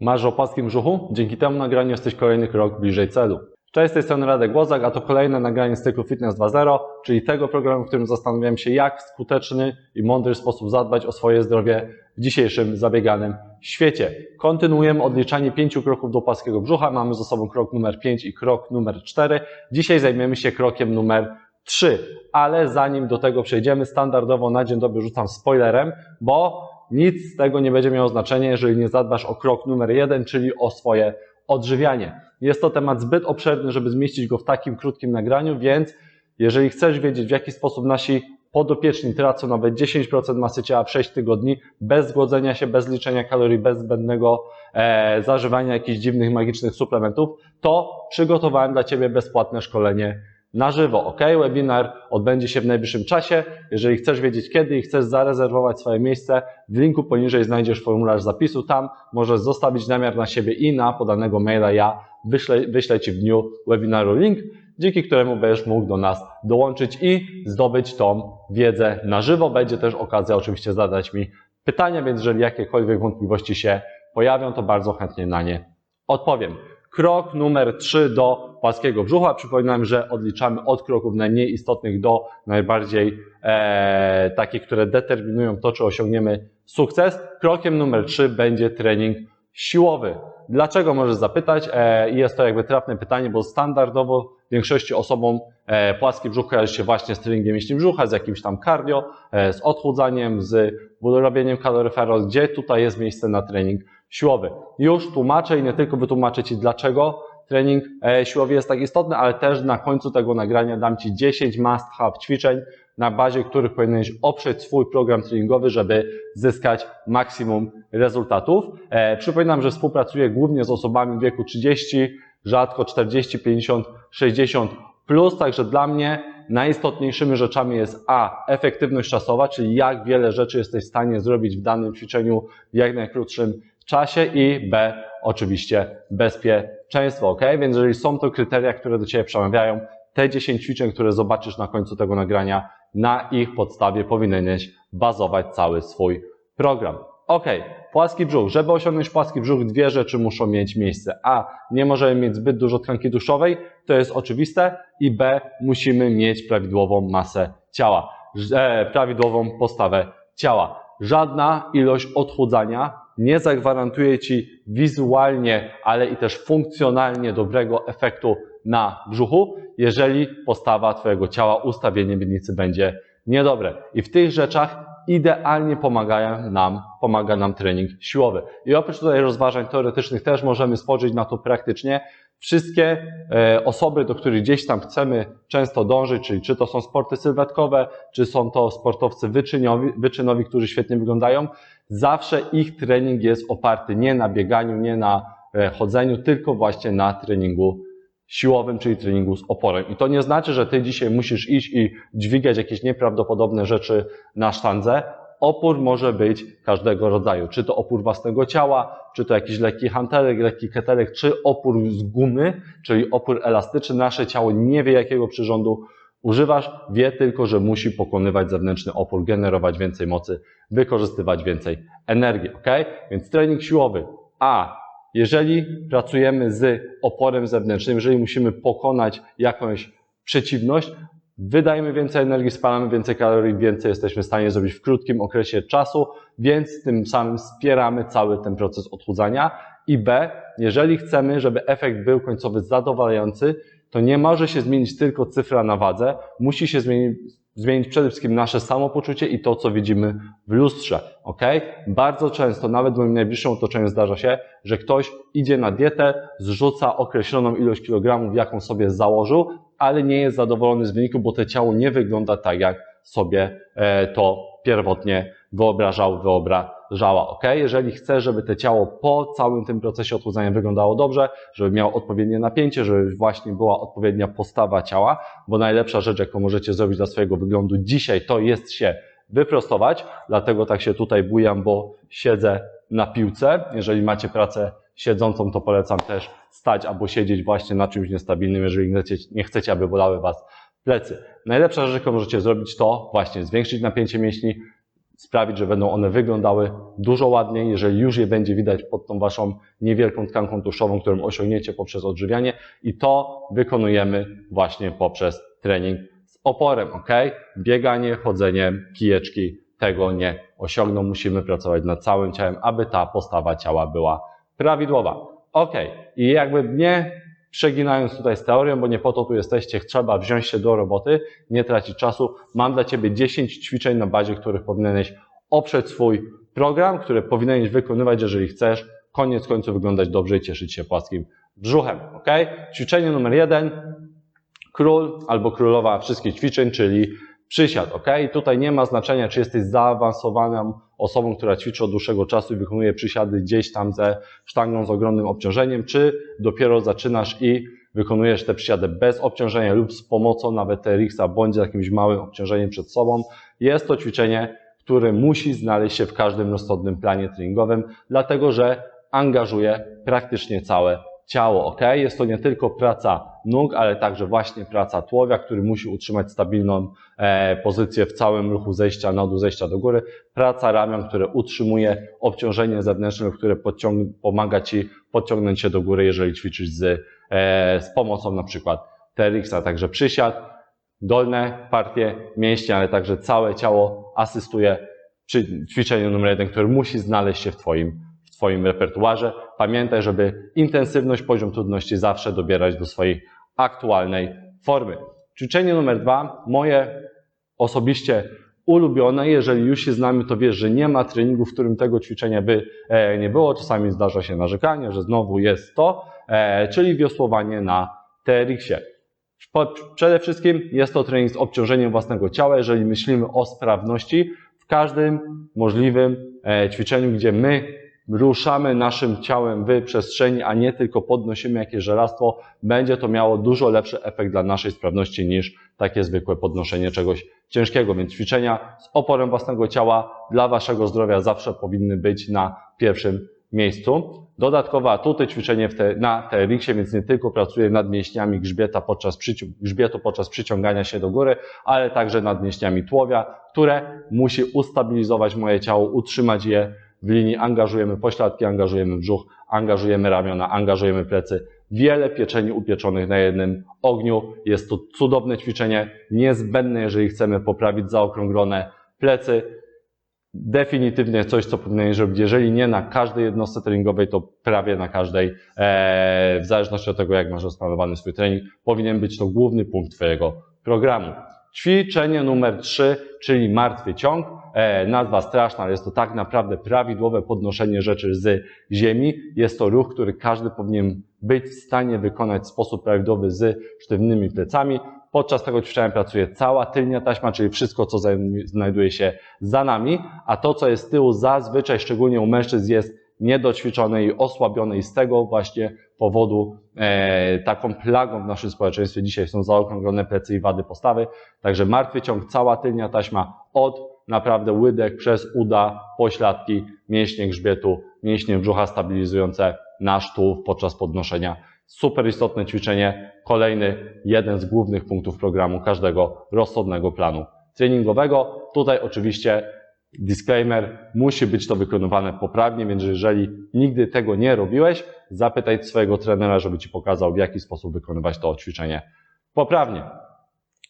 Masz o płaskim brzuchu? Dzięki temu nagraniu jesteś kolejny krok bliżej celu. Cześć, z tej strony Radek Łozak, a to kolejne nagranie z cyklu Fitness 2.0, czyli tego programu, w którym zastanawiam się, jak w skuteczny i mądry sposób zadbać o swoje zdrowie w dzisiejszym zabieganym świecie. Kontynuujemy odliczanie pięciu kroków do płaskiego brzucha. Mamy za sobą krok numer 5 i krok numer 4. Dzisiaj zajmiemy się krokiem numer 3, ale zanim do tego przejdziemy, standardowo na dzień dobry rzucam spoilerem, bo nic z tego nie będzie miało znaczenia, jeżeli nie zadbasz o krok numer 1, czyli o swoje odżywianie. Jest to temat zbyt obszerny, żeby zmieścić go w takim krótkim nagraniu, więc jeżeli chcesz wiedzieć, w jaki sposób nasi podopieczni tracą nawet 10% masy ciała w 6 tygodni, bez zgłodzenia się, bez liczenia kalorii, bez zbędnego e, zażywania jakichś dziwnych, magicznych suplementów, to przygotowałem dla Ciebie bezpłatne szkolenie na żywo. Ok, webinar odbędzie się w najbliższym czasie. Jeżeli chcesz wiedzieć kiedy i chcesz zarezerwować swoje miejsce, w linku poniżej znajdziesz formularz zapisu. Tam możesz zostawić namiar na siebie i na podanego maila ja wyślę, wyślę Ci w dniu webinaru link, dzięki któremu będziesz mógł do nas dołączyć i zdobyć tą wiedzę na żywo. Będzie też okazja oczywiście zadać mi pytania, więc jeżeli jakiekolwiek wątpliwości się pojawią, to bardzo chętnie na nie odpowiem. Krok numer 3 do płaskiego brzucha. Przypominam, że odliczamy od kroków najmniej istotnych do najbardziej e, takich, które determinują to, czy osiągniemy sukces. Krokiem numer 3 będzie trening siłowy. Dlaczego możesz zapytać? E, jest to jakby trafne pytanie, bo standardowo większości osobom e, płaski brzuch kojarzy się właśnie z treningiem mięśni brzucha, z jakimś tam cardio, e, z odchudzaniem, z robieniem kaloryferol, gdzie tutaj jest miejsce na trening siłowy. Już tłumaczę i nie tylko wytłumaczę Ci dlaczego trening e, siłowy jest tak istotny, ale też na końcu tego nagrania dam Ci 10 must have ćwiczeń, na bazie których powinieneś oprzeć swój program treningowy, żeby zyskać maksimum rezultatów. E, przypominam, że współpracuję głównie z osobami w wieku 30, rzadko 40, 50, 60 plus, także dla mnie najistotniejszymi rzeczami jest A. Efektywność czasowa, czyli jak wiele rzeczy jesteś w stanie zrobić w danym ćwiczeniu w jak najkrótszym czasie i B. Oczywiście bezpieczeństwo, ok? Więc jeżeli są to kryteria, które do Ciebie przemawiają, te 10 ćwiczeń, które zobaczysz na końcu tego nagrania, na ich podstawie powinieneś bazować cały swój program. Ok, płaski brzuch. Żeby osiągnąć płaski brzuch, dwie rzeczy muszą mieć miejsce. A, nie możemy mieć zbyt dużo tkanki tłuszczowej, to jest oczywiste. I B, musimy mieć prawidłową masę ciała, e, prawidłową postawę ciała. Żadna ilość odchudzania nie zagwarantuje Ci wizualnie, ale i też funkcjonalnie dobrego efektu na brzuchu, jeżeli postawa Twojego ciała, ustawienie miednicy będzie niedobre. I w tych rzeczach idealnie pomagają nam, pomaga nam trening siłowy. I oprócz tutaj rozważań teoretycznych też możemy spojrzeć na to praktycznie. Wszystkie e, osoby, do których gdzieś tam chcemy często dążyć, czyli czy to są sporty sylwetkowe, czy są to sportowcy wyczynowi, wyczynowi którzy świetnie wyglądają, zawsze ich trening jest oparty nie na bieganiu, nie na e, chodzeniu, tylko właśnie na treningu siłowym, czyli treningu z oporem. I to nie znaczy, że ty dzisiaj musisz iść i dźwigać jakieś nieprawdopodobne rzeczy na sztandze. Opór może być każdego rodzaju. Czy to opór własnego ciała, czy to jakiś lekki hantelek, lekki ketelek, czy opór z gumy, czyli opór elastyczny. Nasze ciało nie wie, jakiego przyrządu używasz, wie tylko, że musi pokonywać zewnętrzny opór, generować więcej mocy, wykorzystywać więcej energii. ok? Więc trening siłowy. A jeżeli pracujemy z oporem zewnętrznym, jeżeli musimy pokonać jakąś przeciwność, wydajemy więcej energii, spalamy więcej kalorii, więcej jesteśmy w stanie zrobić w krótkim okresie czasu, więc tym samym wspieramy cały ten proces odchudzania. I B, jeżeli chcemy, żeby efekt był końcowy zadowalający, to nie może się zmienić tylko cyfra na wadze, musi się zmienić, zmienić przede wszystkim nasze samopoczucie i to, co widzimy w lustrze. ok? Bardzo często, nawet w moim najbliższym otoczeniu zdarza się, że ktoś idzie na dietę, zrzuca określoną ilość kilogramów, jaką sobie założył, ale nie jest zadowolony z wyniku, bo to ciało nie wygląda tak, jak sobie e, to pierwotnie wyobrażał, wyobrażała. ok? Jeżeli chcesz, żeby to ciało po całym tym procesie odchudzania wyglądało dobrze, żeby miało odpowiednie napięcie, żeby właśnie była odpowiednia postawa ciała, bo najlepsza rzecz, jaką możecie zrobić dla swojego wyglądu dzisiaj, to jest się wyprostować, dlatego tak się tutaj bujam, bo siedzę na piłce. Jeżeli macie pracę siedzącą, to polecam też stać albo siedzieć właśnie na czymś niestabilnym, jeżeli nie chcecie aby bolały Was plecy. Najlepsza rzecz, jaką możecie zrobić, to właśnie zwiększyć napięcie mięśni, sprawić, że będą one wyglądały dużo ładniej, jeżeli już je będzie widać pod tą waszą niewielką tkanką tłuszczową, którą osiągniecie poprzez odżywianie i to wykonujemy właśnie poprzez trening z oporem, ok? Bieganie, chodzenie, kijeczki tego nie osiągną. Musimy pracować nad całym ciałem, aby ta postawa ciała była prawidłowa. Ok, i jakby nie przeginając tutaj z teorią, bo nie po to tu jesteście, trzeba wziąć się do roboty, nie tracić czasu. Mam dla Ciebie 10 ćwiczeń na bazie, których powinieneś oprzeć swój program, które powinieneś wykonywać, jeżeli chcesz koniec końców wyglądać dobrze i cieszyć się płaskim brzuchem. Ok? Ćwiczenie numer jeden. Król albo królowa wszystkich ćwiczeń, czyli przysiad. Ok? Tutaj nie ma znaczenia, czy jesteś zaawansowaną osobą, która ćwiczy od dłuższego czasu i wykonuje przysiady gdzieś tam ze sztangą z ogromnym obciążeniem, czy dopiero zaczynasz i wykonujesz te przysiady bez obciążenia lub z pomocą nawet TRX-a bądź z jakimś małym obciążeniem przed sobą. Jest to ćwiczenie, które musi znaleźć się w każdym rozsądnym planie treningowym, dlatego że angażuje praktycznie całe ciało, ok? Jest to nie tylko praca nóg, ale także właśnie praca tułowia, który musi utrzymać stabilną e, pozycję w całym ruchu zejścia na dół, zejścia do góry. Praca ramion, które utrzymuje obciążenie zewnętrzne, które pomaga Ci podciągnąć się do góry, jeżeli ćwiczysz z, e, z pomocą na przykład TRX-a, także przysiad, dolne partie mięśni, ale także całe ciało asystuje przy ćwiczeniu numer jeden, które musi znaleźć się w Twoim, twoim repertuarze. Pamiętaj, żeby intensywność, poziom trudności zawsze dobierać do swojej aktualnej formy. Ćwiczenie numer dwa, moje osobiście ulubione. Jeżeli już się znamy, to wiesz, że nie ma treningu, w którym tego ćwiczenia by e, nie było. Czasami zdarza się narzekanie, że znowu jest to, e, czyli wiosłowanie na TRX-ie. Przede wszystkim jest to trening z obciążeniem własnego ciała. Jeżeli myślimy o sprawności, w każdym możliwym e, ćwiczeniu, gdzie my ruszamy naszym ciałem w przestrzeni, a nie tylko podnosimy jakieś żelastwo, będzie to miało dużo lepszy efekt dla naszej sprawności niż takie zwykłe podnoszenie czegoś ciężkiego. Więc ćwiczenia z oporem własnego ciała dla waszego zdrowia zawsze powinny być na pierwszym miejscu. Dodatkowe atuty, ćwiczenie te, na TRX-ie, więc nie tylko pracuję nad mięśniami grzbieta podczas grzbietu podczas przyciągania się do góry, ale także nad mięśniami tułowia, które musi ustabilizować moje ciało, utrzymać je w linii. Angażujemy pośladki, angażujemy brzuch, angażujemy ramiona, angażujemy plecy. Wiele pieczeni upieczonych na jednym ogniu. Jest to cudowne ćwiczenie, niezbędne, jeżeli chcemy poprawić zaokrąglone plecy definitywnie coś, co powinieneś robić, jeżeli nie na każdej jednostce treningowej, to prawie na każdej, e, w zależności od tego, jak masz rozplanowany swój trening, powinien być to główny punkt Twojego programu. Ćwiczenie numer 3, czyli martwy ciąg. E, nazwa straszna, ale jest to tak naprawdę prawidłowe podnoszenie rzeczy z ziemi. Jest to ruch, który każdy powinien być w stanie wykonać w sposób prawidłowy z sztywnymi plecami. Podczas tego ćwiczenia pracuje cała tylnia taśma, czyli wszystko, co znajduje się za nami, a to, co jest z tyłu, zazwyczaj, szczególnie u mężczyzn, jest niedoćwiczone i osłabione i z tego właśnie powodu e, taką plagą w naszym społeczeństwie dzisiaj są zaokrąglone plecy i wady postawy. Także martwy ciąg, cała tylnia taśma od naprawdę łydek przez uda, pośladki, mięśnie grzbietu, mięśnie brzucha stabilizujące nasz tułów podczas podnoszenia. Super istotne ćwiczenie, kolejny jeden z głównych punktów programu każdego rozsądnego planu treningowego. Tutaj oczywiście disclaimer, musi być to wykonywane poprawnie, więc jeżeli nigdy tego nie robiłeś, zapytaj swojego trenera, żeby Ci pokazał, w jaki sposób wykonywać to ćwiczenie poprawnie.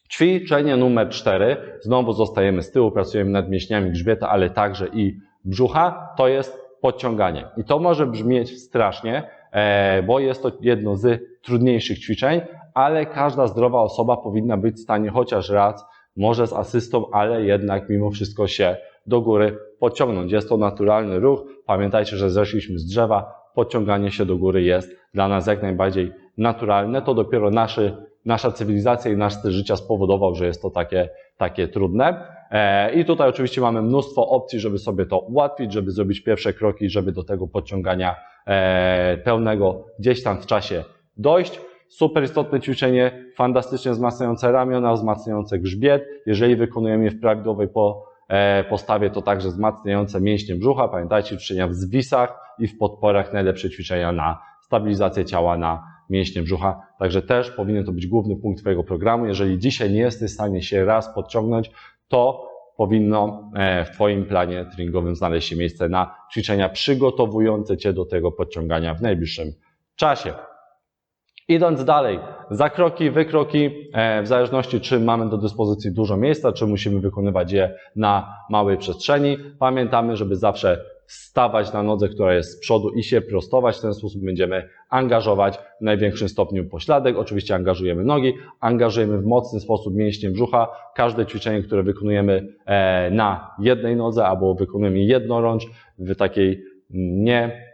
Ćwiczenie numer 4, znowu zostajemy z tyłu, pracujemy nad mięśniami grzbieta, ale także i brzucha, to jest podciąganie. I to może brzmieć strasznie, e, bo jest to jedno z trudniejszych ćwiczeń, ale każda zdrowa osoba powinna być w stanie chociaż raz, może z asystą, ale jednak mimo wszystko się do góry podciągnąć. Jest to naturalny ruch. Pamiętajcie, że zeszliśmy z drzewa. Podciąganie się do góry jest dla nas jak najbardziej naturalne. To dopiero naszy, nasza cywilizacja i nasz styl życia spowodował, że jest to takie, takie trudne. E, I tutaj oczywiście mamy mnóstwo opcji, żeby sobie to ułatwić, żeby zrobić pierwsze kroki, żeby do tego podciągania e, pełnego gdzieś tam w czasie dojść. Super istotne ćwiczenie, fantastycznie wzmacniające ramiona, wzmacniające grzbiet. Jeżeli wykonujemy je w prawidłowej e, postawie, to także wzmacniające mięśnie brzucha. Pamiętajcie, ćwiczenia w zwisach i w podporach, najlepsze ćwiczenia na stabilizację ciała, na mięśnie brzucha. Także też powinien to być główny punkt Twojego programu. Jeżeli dzisiaj nie jesteś w stanie się raz podciągnąć, to powinno e, w Twoim planie treningowym znaleźć się miejsce na ćwiczenia przygotowujące Cię do tego podciągania w najbliższym czasie. Idąc dalej, zakroki, wykroki, e, w zależności czy mamy do dyspozycji dużo miejsca, czy musimy wykonywać je na małej przestrzeni, pamiętamy, żeby zawsze stawać na nodze, która jest z przodu i się prostować. W ten sposób będziemy angażować w największym stopniu pośladek. Oczywiście angażujemy nogi, angażujemy w mocny sposób mięśnie brzucha. Każde ćwiczenie, które wykonujemy e, na jednej nodze albo wykonujemy jednorącz w takiej nie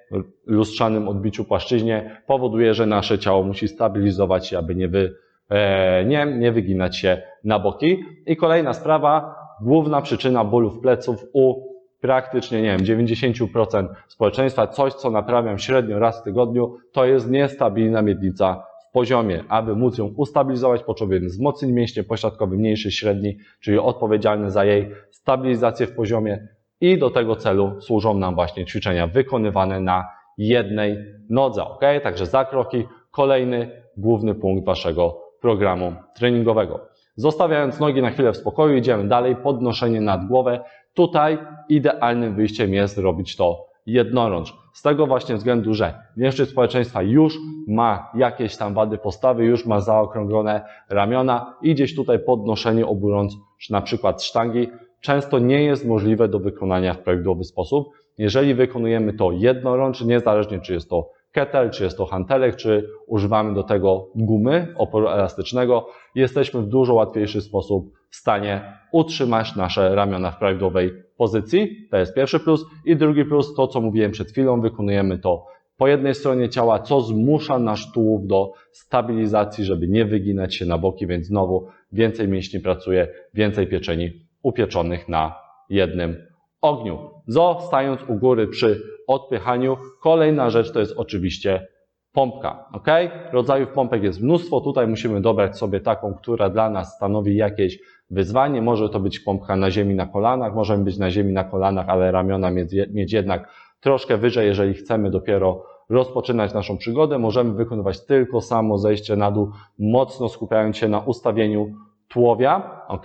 lustrzanym odbiciu płaszczyźnie powoduje, że nasze ciało musi stabilizować się, aby nie, wy, e, nie, nie wyginać się na boki. I kolejna sprawa, główna przyczyna bólów pleców u praktycznie, nie wiem, 90% społeczeństwa, coś co naprawiam średnio raz w tygodniu, to jest niestabilna miednica w poziomie. Aby móc ją ustabilizować, potrzebujemy wzmocnić mięśnie pośladkowe, mniejszy, średni, czyli odpowiedzialny za jej stabilizację w poziomie i do tego celu służą nam właśnie ćwiczenia wykonywane na jednej nodze, ok? Także zakroki, kolejny główny punkt Waszego programu treningowego. Zostawiając nogi na chwilę w spokoju, idziemy dalej, podnoszenie nad głowę. Tutaj idealnym wyjściem jest robić to jednorącz. Z tego właśnie względu, że większość społeczeństwa już ma jakieś tam wady postawy, już ma zaokrąglone ramiona i gdzieś tutaj podnoszenie oburąc na przykład sztangi często nie jest możliwe do wykonania w prawidłowy sposób. Jeżeli wykonujemy to jednorącz, niezależnie czy jest to kettle, czy jest to hantelek, czy używamy do tego gumy oporu elastycznego, jesteśmy w dużo łatwiejszy sposób w stanie utrzymać nasze ramiona w prawidłowej pozycji. To jest pierwszy plus. I drugi plus, to co mówiłem przed chwilą, wykonujemy to po jednej stronie ciała, co zmusza nasz tułów do stabilizacji, żeby nie wyginać się na boki, więc znowu więcej mięśni pracuje, więcej pieczeni upieczonych na jednym ogniu. Zostając u góry przy odpychaniu, kolejna rzecz to jest oczywiście pompka. Ok? Rodzajów pompek jest mnóstwo. Tutaj musimy dobrać sobie taką, która dla nas stanowi jakieś wyzwanie. Może to być pompka na ziemi na kolanach, możemy być na ziemi na kolanach, ale ramiona mieć jednak troszkę wyżej, jeżeli chcemy dopiero rozpoczynać naszą przygodę. Możemy wykonywać tylko samo zejście na dół, mocno skupiając się na ustawieniu tułowia. Ok?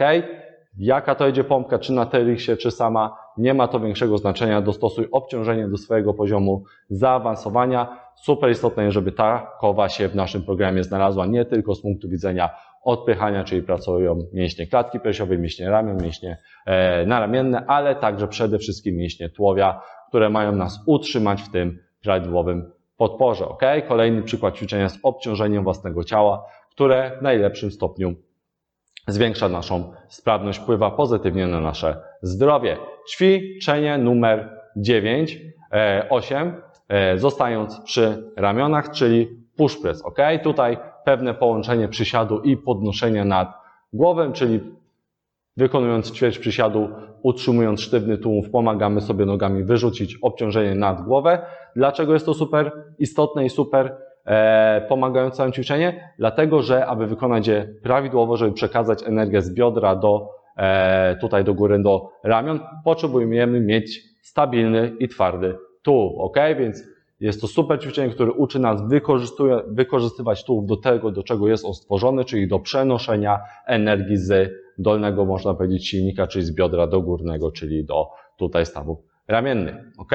Jaka to idzie pompka, czy na Terixie, czy sama, nie ma to większego znaczenia. Dostosuj obciążenie do swojego poziomu zaawansowania. Super istotne jest, żeby ta kowa się w naszym programie znalazła nie tylko z punktu widzenia odpychania, czyli pracują mięśnie klatki piersiowej, mięśnie ramion, mięśnie e, naramienne, ale także przede wszystkim mięśnie tułowia, które mają nas utrzymać w tym prawidłowym podporze. Ok? Kolejny przykład ćwiczenia z obciążeniem własnego ciała, które w najlepszym stopniu zwiększa naszą sprawność, wpływa pozytywnie na nasze zdrowie. Ćwiczenie numer 9, 8, e, e, zostając przy ramionach, czyli push press, ok? Tutaj pewne połączenie przysiadu i podnoszenia nad głową, czyli wykonując ćwierć przysiadu, utrzymując sztywny tułów, pomagamy sobie nogami wyrzucić obciążenie nad głowę. Dlaczego jest to super istotne i super e, pomagające nam ćwiczenie? Dlatego, że aby wykonać je prawidłowo, żeby przekazać energię z biodra do e, tutaj do góry, do ramion, potrzebujemy mieć stabilny i twardy tułów, ok? Więc jest to super ćwiczenie, które uczy nas wykorzystywać tułów do tego, do czego jest on stworzony, czyli do przenoszenia energii z dolnego, można powiedzieć, silnika, czyli z biodra do górnego, czyli do tutaj stawów ramiennych. Ok?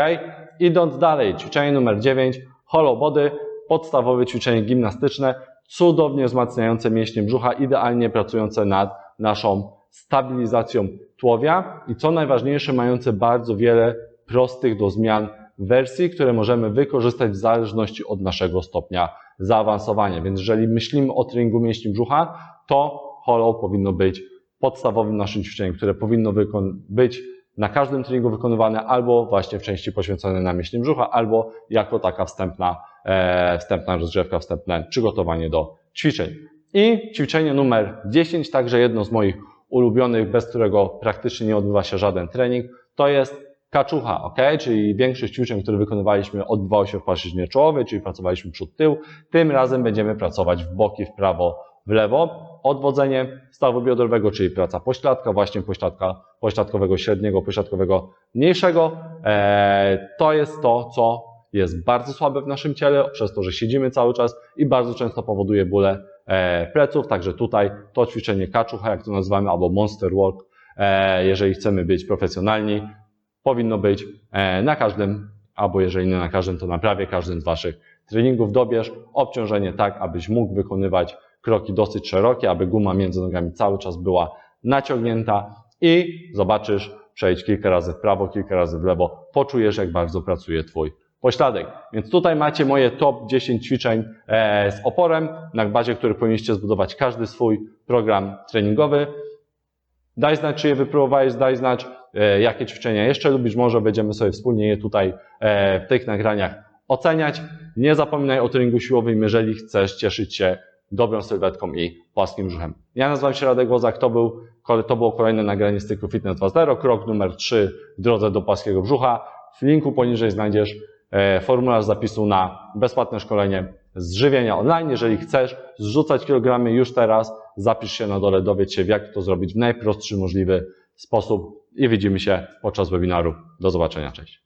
Idąc dalej, ćwiczenie numer 9, hollow body, podstawowe ćwiczenie gimnastyczne, cudownie wzmacniające mięśnie brzucha, idealnie pracujące nad naszą stabilizacją tułowia i co najważniejsze, mające bardzo wiele prostych do zmian wersji, które możemy wykorzystać w zależności od naszego stopnia zaawansowania. Więc jeżeli myślimy o treningu mięśni brzucha, to hollow powinno być podstawowym naszym ćwiczeniem, które powinno być na każdym treningu wykonywane albo właśnie w części poświęconej na mięśnie brzucha, albo jako taka wstępna, e, wstępna rozgrzewka, wstępne przygotowanie do ćwiczeń. I ćwiczenie numer 10, także jedno z moich ulubionych, bez którego praktycznie nie odbywa się żaden trening, to jest kaczucha, ok? Czyli większość ćwiczeń, które wykonywaliśmy, odbywało się w płaszczyźnie czołowej, czyli pracowaliśmy przód tył. Tym razem będziemy pracować w boki, w prawo, w lewo. Odwodzenie stawu biodrowego, czyli praca pośladka, właśnie pośladka, pośladkowego średniego, pośladkowego mniejszego. Eee, to jest to, co jest bardzo słabe w naszym ciele, przez to, że siedzimy cały czas i bardzo często powoduje bóle e, pleców. Także tutaj to ćwiczenie kaczucha, jak to nazywamy, albo monster walk, e, jeżeli chcemy być profesjonalni, powinno być e, na każdym, albo jeżeli nie na każdym, to na prawie każdym z Waszych treningów. Dobierz obciążenie tak, abyś mógł wykonywać kroki dosyć szerokie, aby guma między nogami cały czas była naciągnięta i zobaczysz, przejdź kilka razy w prawo, kilka razy w lewo, poczujesz, jak bardzo pracuje Twój pośladek. Więc tutaj macie moje top 10 ćwiczeń e, z oporem, na bazie których powinniście zbudować każdy swój program treningowy. Daj znać, czy je wypróbowałeś, daj znać, e, jakie ćwiczenia jeszcze lubisz. Może będziemy sobie wspólnie je tutaj e, w tych nagraniach oceniać. Nie zapominaj o treningu siłowym, jeżeli chcesz cieszyć się dobrą sylwetką i płaskim brzuchem. Ja nazywam się Radek Łozak, to, był, to było kolejne nagranie z cyklu Fitness 2.0, krok numer 3 w drodze do płaskiego brzucha. W linku poniżej znajdziesz e, formularz zapisu na bezpłatne szkolenie z żywienia online. Jeżeli chcesz zrzucać kilogramy już teraz, zapisz się na dole, dowiedz się, jak to zrobić w najprostszy możliwy sposób i widzimy się podczas webinaru. Do zobaczenia, cześć.